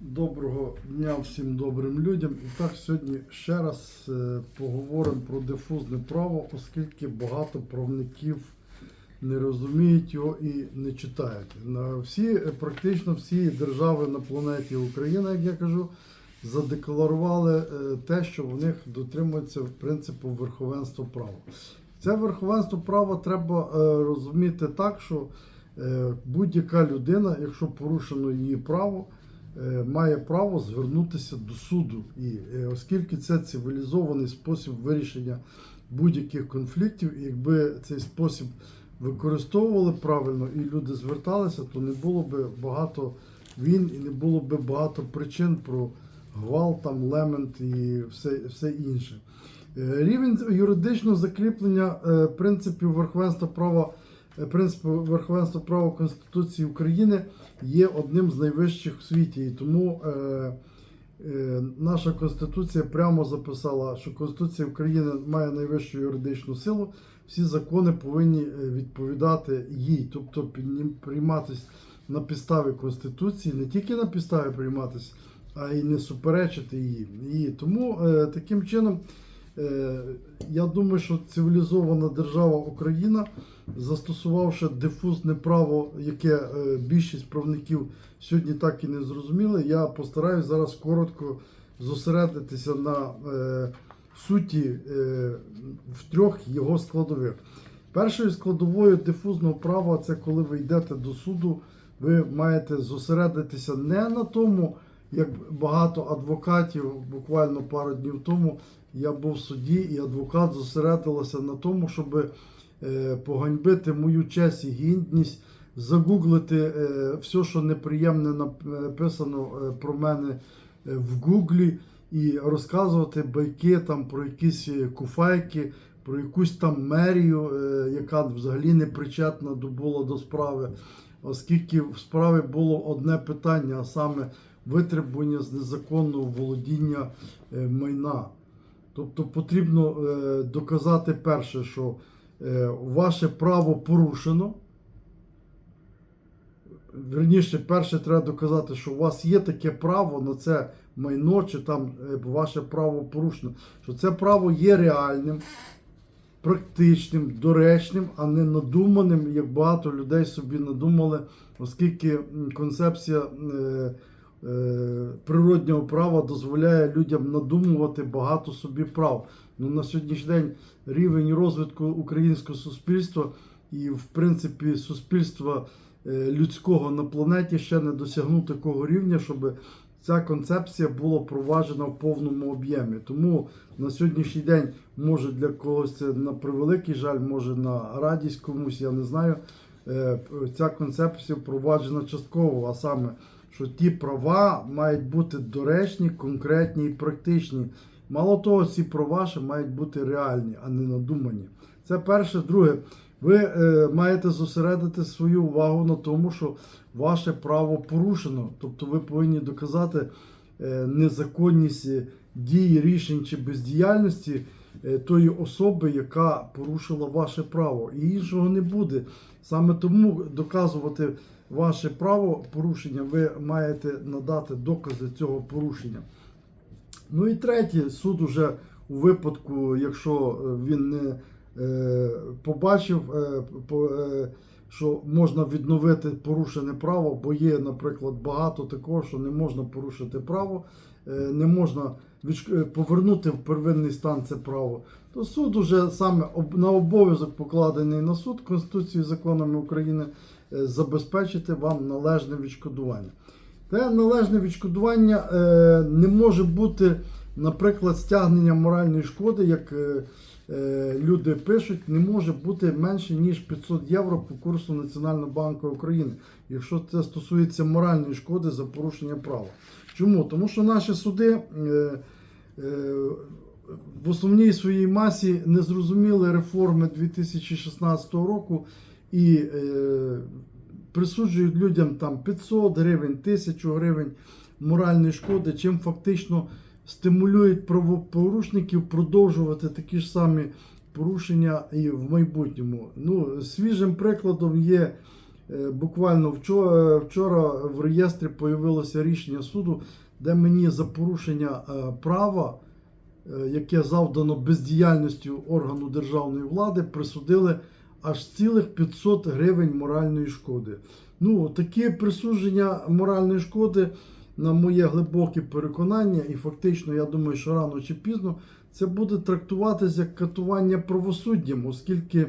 Доброго дня всім добрим людям. І так сьогодні ще раз е, поговоримо про дифузне право, оскільки багато правників не розуміють його і не читають. Всі, практично всі держави на планеті Україна, як я кажу, задекларували е, те, що в них дотримується принципу верховенства права. Це верховенство права треба е, розуміти так, що будь-яка людина, якщо порушено її право, має право звернутися до суду. І е, оскільки це цивілізований спосіб вирішення будь-яких конфліктів, якби цей спосіб використовували правильно і люди зверталися, то не було б багато війн і не було б багато причин про гвалт, там, лемент і все, все інше. Е, Рівень юридичного закріплення е, принципів верховенства права, е, принципу верховенства права Конституції України є одним з найвищих в світі. І тому е, е, наша Конституція прямо записала, що Конституція України має найвищу юридичну силу. Всі закони повинні е, відповідати їй, тобто прийматись на підставі Конституції, не тільки на підставі прийматись, а й не суперечити її. І тому е, таким чином. Е, Я думаю, що цивілізована держава Україна, застосувавши дифузне право, яке е, більшість правників сьогодні так і не зрозуміли, я постараюсь зараз коротко зосередитися на е, суті е, в трьох його складових. Першою складовою дифузного права це коли ви йдете до суду, ви маєте зосередитися не на тому, як багато адвокатів буквально пару днів тому я був в суді, і адвокат зосередилася на тому, щоб е, поганьбити мою честь і гідність, загуглити е, все, що неприємне написано е, про мене е, в Гуглі, і розказувати байки там про якісь е, куфайки, про якусь там мерію, е, яка взагалі не причетна була до справи, оскільки в справі було одне питання, а саме витребування з незаконного володіння е, майна. Тобто потрібно е, доказати перше, що е, ваше право порушено. Верніше, перше, треба доказати, що у вас є таке право на це майно, чи там е, ваше право порушено, що це право є реальним, практичним, доречним, а не надуманим, як багато людей собі надумали, оскільки концепція е, е, природнього права дозволяє людям надумувати багато собі прав. Ну, на сьогоднішній день рівень розвитку українського суспільства і, в принципі, суспільства е, людського на планеті ще не досягнув такого рівня, щоб ця концепція була впроваджена в повному об'ємі. Тому на сьогоднішній день, може для когось це на превеликий жаль, може на радість комусь, я не знаю. е, Ця концепція впроваджена частково, а саме, що ті права мають бути доречні, конкретні і практичні. Мало того, ці права ще мають бути реальні, а не надумані. Це перше. Друге, ви е, маєте зосередити свою увагу на тому, що ваше право порушено. Тобто ви повинні доказати е, незаконність дій, рішень чи бездіяльності е, тої особи, яка порушила ваше право. І іншого не буде. Саме тому доказувати ваше право порушення, ви маєте надати докази цього порушення. Ну і третє, суд уже у випадку, якщо е, він не е, побачив, е, по, е, що можна відновити порушене право, бо є, наприклад, багато такого, що не можна порушити право, е, не можна е, повернути в первинний стан це право, то суд уже саме на обов'язок покладений на суд Конституцією законами України забезпечити вам належне відшкодування. Те належне відшкодування е, не може бути, наприклад, стягнення моральної шкоди, як е, е, люди пишуть, не може бути менше ніж 500 євро по курсу Національного банку України, якщо це стосується моральної шкоди за порушення права. Чому? Тому що наші суди е, е, в основній своїй масі не зрозуміли реформи 2016 року і е, присуджують людям там 500 гривень, 1000 гривень моральної шкоди, чим фактично стимулюють правопорушників продовжувати такі ж самі порушення і в майбутньому. Ну, свіжим прикладом є Е, Буквально вчора, вчора в реєстрі появилося рішення суду, де мені за порушення е, права, е, яке завдано бездіяльністю органу державної влади, присудили аж цілих 500 гривень моральної шкоди. Ну, таке присудження моральної шкоди, на моє глибоке переконання, і фактично, я думаю, що рано чи пізно це буде трактуватися як катування правосуддям, оскільки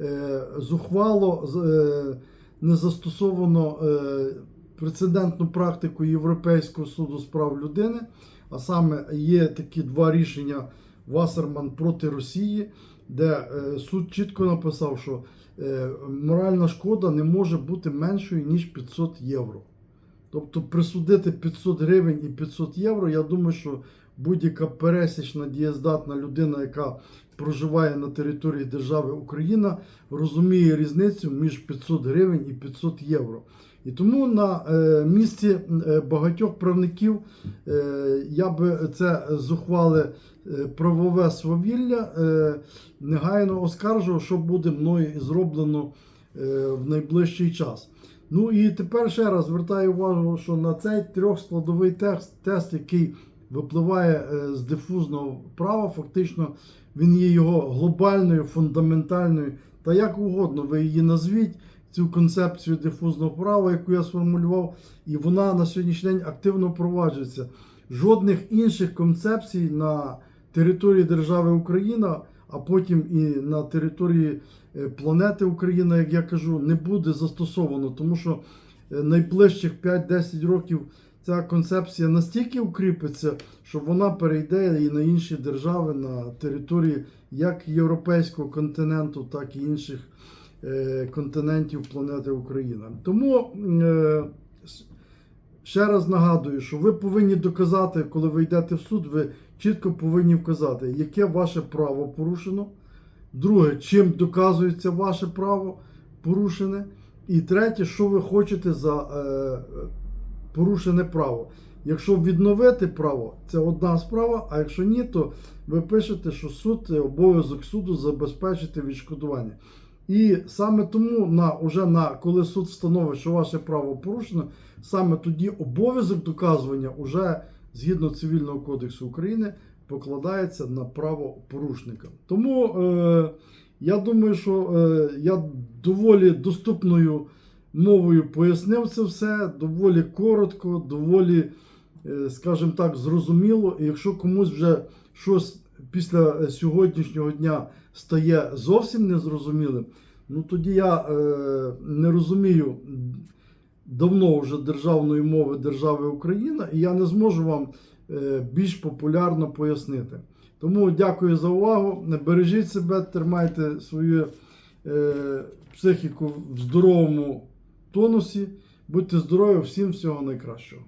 е, зухвало е, не застосовано е, прецедентну практику Європейського суду з прав людини, а саме є такі два рішення Вассерман проти Росії, де е, суд чітко написав, що е, моральна шкода не може бути меншою, ніж 500 євро. Тобто присудити 500 гривень і 500 євро, я думаю, що будь-яка пересічна дієздатна людина, яка проживає на території держави Україна, розуміє різницю між 500 гривень і 500 євро. І тому на е, місці е, багатьох правників е, я би це зухвале е, правове свавілля негайно оскаржував, що буде мною зроблено в найближчий час. Ну і тепер ще раз звертаю увагу, що на цей трьохскладовий тест, тест який випливає е, з дифузного права, фактично він є його глобальною, фундаментальною, та як угодно ви її назвіть, цю концепцію дифузного права, яку я сформулював, і вона на сьогоднішній день активно впроваджується. Жодних інших концепцій на території держави Україна, а потім і на території е, планети Україна, як я кажу, не буде застосовано, тому що е, найближчих 5-10 років ця концепція настільки укріпиться, що вона перейде і на інші держави на території як європейського континенту, так і інших е, континентів планети Україна. Тому е, ще раз нагадую, що ви повинні доказати, коли ви йдете в суд, ви чітко повинні вказати, яке ваше право порушено. Друге, чим доказується ваше право порушене. І третє, що ви хочете за е, порушене право. Якщо відновити право, це одна справа, а якщо ні, то ви пишете, що суд е, обов'язок суду забезпечити відшкодування. І саме тому, на, уже на, коли суд встановить, що ваше право порушено, саме тоді обов'язок доказування уже згідно Цивільного кодексу України покладається на право порушника. Тому е, я думаю, що е, я доволі доступною мовою пояснив це все, доволі коротко, доволі, е, скажімо так, зрозуміло. І якщо комусь вже щось після сьогоднішнього дня стає зовсім незрозумілим, ну тоді я е, не розумію давно вже державної мови держави Україна, і я не зможу вам е, більш популярно пояснити. Тому дякую за увагу. Бережіть себе, тримайте свою е, психіку в здоровому тонусі. Будьте здорові, всім всього найкращого.